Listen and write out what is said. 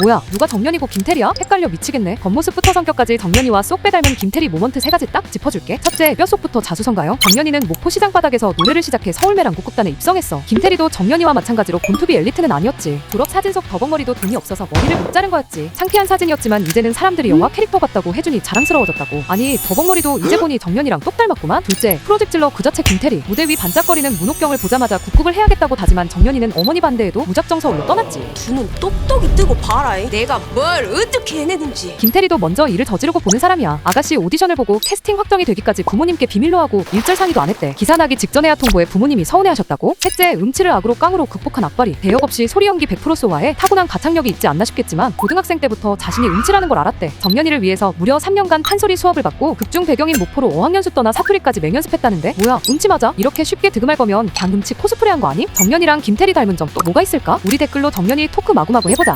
뭐야 누가 정년이고 김태리야? 헷갈려 미치겠네. 겉모습부터 성격까지 정년이와 쏙 빼닮은 김태리 모먼트 세 가지 딱 짚어줄게. 첫째 뼛속부터 자수성가요? 정년이는 목포 시장 바닥에서 노래를 시작해 서울매랑 국극단에 입성했어. 김태리도 정년이와 마찬가지로 곤투비 엘리트는 아니었지. 졸업 사진 속 더벅머리도 돈이 없어서 머리를 못 자른 거였지. 창피한 사진이었지만 이제는 사람들이 영화 캐릭터 같다고 해준이 자랑스러워졌다고. 아니 더벅머리도 이제 보니 정년이랑 똑 닮았구만. 둘째 프로젝 질러 그 자체 김태리. 무대 위 반짝거리는 문옥경을 보자마자 국국을 해야겠다고 다짐한 정년이는 어머니 반대에도 무작정 서울로 떠났지. 두눈 똑똑히 뜨고 봐라 잉 내가 뭘 어떻게 해내는지 김태리도 먼저 일을 저지르고 보는 사람이야. 아가씨 오디션을 보고 캐스팅 확정이 되기까지 부모님께 비밀로 하고 일절 상의도 안 했대. 기사 나기 직전에야 통보해 부모님이 서운해하셨다고? 셋째, 음치를 악으로 깡으로 극복한 악발이 대역 없이 소리 연기 100% 소화에 타고난 가창력이 있지 않나 싶겠지만 고등학생 때부터 자신이 음치라는 걸 알았대. 정년이를 위해서 무려 3년간 판소리 수업을 받고 극중 배경인 목포로 어학연수 떠나 사투리까지 맹연습했다는데 뭐야 음치 맞아? 이렇게 쉽게 득음할 거면 방금치 코스프레한 거 아님? 정년이랑 김태리 닮은 점 또 뭐가 있을까? 우리 댓글로 정년이 토크 마구마구 해보자.